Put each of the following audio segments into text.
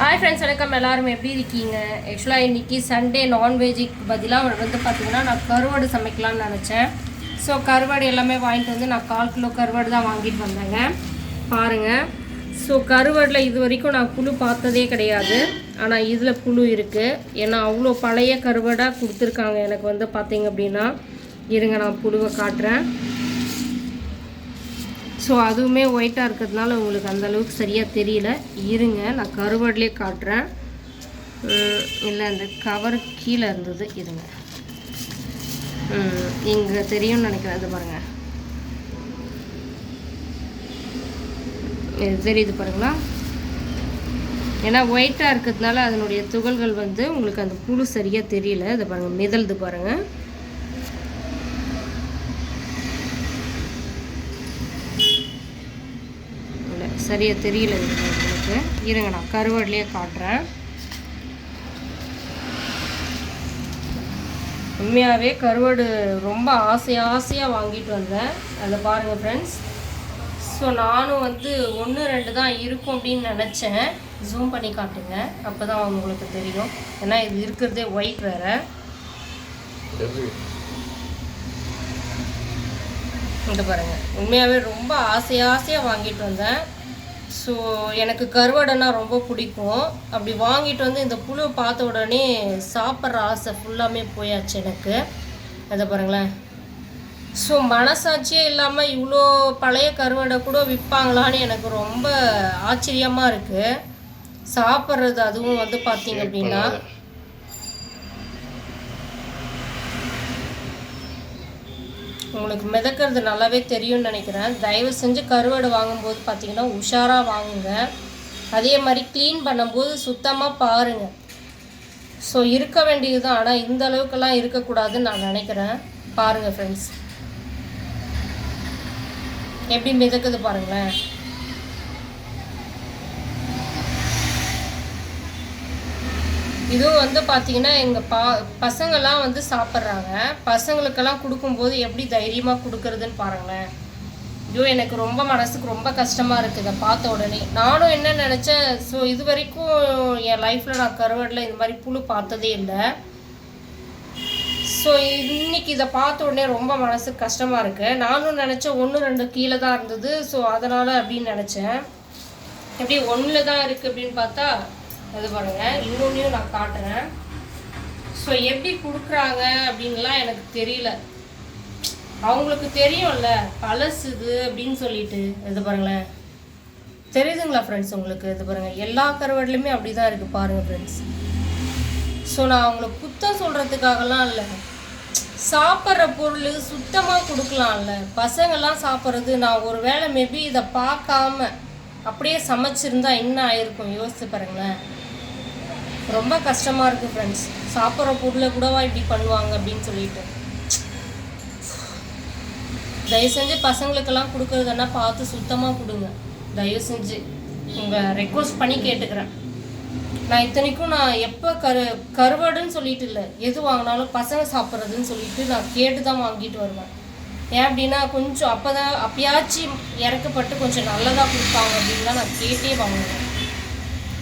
Hi friends வணக்கம். எல்லாரும் எப்படி இருக்கீங்க? ஆக்சுவலாக இன்றைக்கி சண்டே நான்வெஜ்ஜுக்கு பதிலாக வந்து பார்த்திங்கன்னா நான் கருவாடு சமைக்கலாம்னு நினச்சேன். ஸோ கருவாடு எல்லாமே வாங்கிட்டு வந்து நான் கால் கிலோ கருவாடு தான் வாங்கிட்டு வந்தேங்க. பாருங்கள் ஸோ கருவாடில் இது வரைக்கும் நான் புழு பார்த்ததே கிடையாது. ஆனால் இதில் புழு இருக்குது ஏன்னா அவ்வளோ பழைய கருவாடாக கொடுத்துருக்காங்க எனக்கு வந்து பார்த்தீங்க அப்படின்னா. இருங்க நான் புழுவை காட்டுறேன். ஸோ அதுவுமே ஒயிட்டாக இருக்கிறதுனால உங்களுக்கு அந்தளவுக்கு சரியாக தெரியல. இருங்க நான் கருவாடிலே காட்டுறேன். இல்லை அந்த கவர் கீழே இருந்தது. இருங்க. இங்கே தெரியும்னு நினைக்கிறேன். அது பாருங்கள் இது தெரியுது பாருங்களா? ஏன்னா ஒயிட்டாக இருக்கிறதுனால அதனுடைய துகள்கள் வந்து உங்களுக்கு அந்த புழு சரியாக தெரியல. இதை பாருங்கள் மிதல்து பாருங்கள் இல்லை சரியாக தெரியல உங்களுக்கு. இருங்க நான் கருவாடுலேயே காட்டுறேன். உண்மையாகவே கருவாடு ரொம்ப ஆசை ஆசையாக வாங்கிட்டு வந்தேன். அதில் பாருங்கள் ஃப்ரெண்ட்ஸ் ஸோ நானும் வந்து ஒன்று ரெண்டு தான் இருக்கும் அப்படின்னு நினச்சேன். ஜூம் பண்ணி காட்டுங்க. அப்போ தான் உங்களுக்கு தெரியும். ஏன்னா இது இருக்கிறதே ஒயிட் வேறு. இந்த பாருங்கள் உண்மையாகவே ரொம்ப ஆசை ஆசையாக வாங்கிட்டு வந்தேன். ஸோ எனக்கு கருவாடைனா ரொம்ப பிடிக்கும். அப்படி வாங்கிட்டு வந்து இந்த புழு பார்த்த உடனே சாப்பிட்ற ஆசை ஃபுல்லாமே போயாச்சு எனக்கு. அதை பாருங்களேன். ஸோ மனசாட்சியே இல்லாமல் இவ்வளோ பழைய கருவாடை கூட விற்பாங்களான்னு எனக்கு ரொம்ப ஆச்சரியமாக இருக்குது சாப்பிட்றது அதுவும் வந்து பார்த்தீங்க அப்படின்னா. உங்களுக்கு மிதக்கிறது நல்லாவே தெரியும்னு நினைக்கிறேன். தயவு செஞ்சு கருவாடு வாங்கும்போது பார்த்தீங்கன்னா உஷாராக வாங்குங்க. அதே மாதிரி க்ளீன் பண்ணும்போது சுத்தமாக பாருங்கள் ஸோ இருக்க வேண்டியது தான் ஆனால் இந்த அளவுக்கெல்லாம் இருக்கக்கூடாதுன்னு நான் நினைக்கிறேன். பாருங்கள் ஃப்ரெண்ட்ஸ் எப்படி மிதக்குது பாருங்களேன். இதுவும் வந்து பார்த்தீங்கன்னா எங்கள் பா பசங்கள்லாம் வந்து சாப்பிட்றாங்க. பசங்களுக்கெல்லாம் கொடுக்கும்போது எப்படி தைரியமாக கொடுக்கறதுன்னு பாருங்களேன். ஐயோ எனக்கு ரொம்ப மனசுக்கு ரொம்ப கஷ்டமாக இருக்குது இதை பார்த்த உடனே. நானும் என்ன நினச்சேன் ஸோ இது வரைக்கும் என் லைஃப்பில் நான் கருவாடில் இந்த மாதிரி புழு பார்த்ததே இல்லை. ஸோ இன்னைக்கு இதை பார்த்த உடனே ரொம்ப மனசுக்கு கஷ்டமாக இருக்குது நானும் நினச்சேன் ஒன்று ரெண்டு கீழே தான் இருந்தது. ஸோ அதனால் அப்படின்னு நினச்சேன். எப்படி ஒன்றில் தான் இருக்குது அப்படின்னு பார்த்தா அது பாருங்கள் இன்னொன்றையும் நான் காட்டுறேன். ஸோ எப்படி கொடுக்குறாங்க அப்படின்லாம் எனக்கு தெரியல. அவங்களுக்கு தெரியும்ல பழசு இது அப்படின்னு சொல்லிட்டு. இது பாருங்களேன். தெரியுதுங்களா ஃப்ரெண்ட்ஸ் உங்களுக்கு? இது பாருங்கள் எல்லா கருவாடுலையுமே அப்படி தான் இருக்குது பாருங்கள் ஃப்ரெண்ட்ஸ் ஸோ நான் அவங்கள குத்தம் சொல்கிறதுக்காகலாம் இல்லை. சாப்பிட்ற பொருள் சுத்தமாக கொடுக்கலாம்ல. பசங்கள்லாம் சாப்பிட்றது நான் ஒரு வேளை மேபி இதை பார்க்காம அப்படியே சமைச்சிருந்தா என்ன ஆயிருக்கும்? யோசித்து பாருங்களேன். ரொம்ப கஷ்டமாக இருக்குது ஃப்ரெண்ட்ஸ் சாப்பிட்ற பொருளை கூடவா இப்படி பண்ணுவாங்க அப்படின்னு சொல்லிட்டு. தயவு செஞ்சு பசங்களுக்கெல்லாம் கொடுக்குறதுன்னா பார்த்து சுத்தமாக கொடுங்க. தயவு செஞ்சு. உங்கள் ரெக்வஸ்ட் பண்ணி கேட்டுக்கிறேன். நான் இத்தனைக்கும் நான் எப்போ கரு கருவாடுன்னு சொல்லிட்டு இல்லை. எது வாங்கினாலும் பசங்க சாப்பிட்றதுன்னு சொல்லிட்டு நான் கேட்டு தான் வாங்கிட்டு வருவேன். ஏன் அப்படின்னா கொஞ்சம் அப்போ தான் அப்பயாச்சும் இறக்கப்பட்டு கொஞ்சம் நல்லதாக கொடுப்பாங்க அப்படின்னு தான் நான் கேட்டே வாங்குவேன்.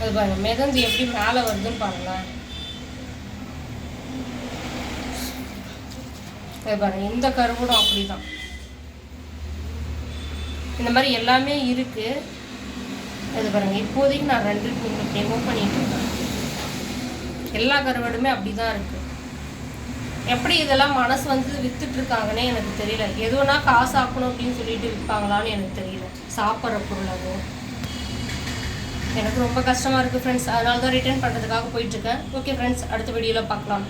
அது பாருங்க மிதந்து எப்படி மேலே வருதுன்னு பாருங்களேன். அது பாருங்க இந்த கருவடும் அப்படிதான். இந்த மாதிரி எல்லாமே இருக்குது அது பாருங்க இப்போதைக்கு நான் ரெண்டு உங்களுக்கு டெமோ பண்ணிட்டு இருக்கேன். எல்லா கருவாடுமே அப்படிதான் இருக்குது எப்படி இதெல்லாம் மனசு வந்து வித்துட்டு இருக்காங்கன்னே எனக்கு தெரியல. எதுவும்னா காசு ஆக்கணும் அப்படின்னு சொல்லிட்டு விற்பாங்களான்னு எனக்கு தெரியல. சாப்பிட்ற பொருள் அது. எனக்கு ரொம்ப கஷ்டமாக இருக்குது ஃப்ரெண்ட்ஸ் அதனால தான் ரிட்டர்ன் பண்ணுறதுக்காக போயிட்டுருக்கேன். ஓகே ஃப்ரெண்ட்ஸ் அடுத்த வீடியோவில் பார்க்கலாம்.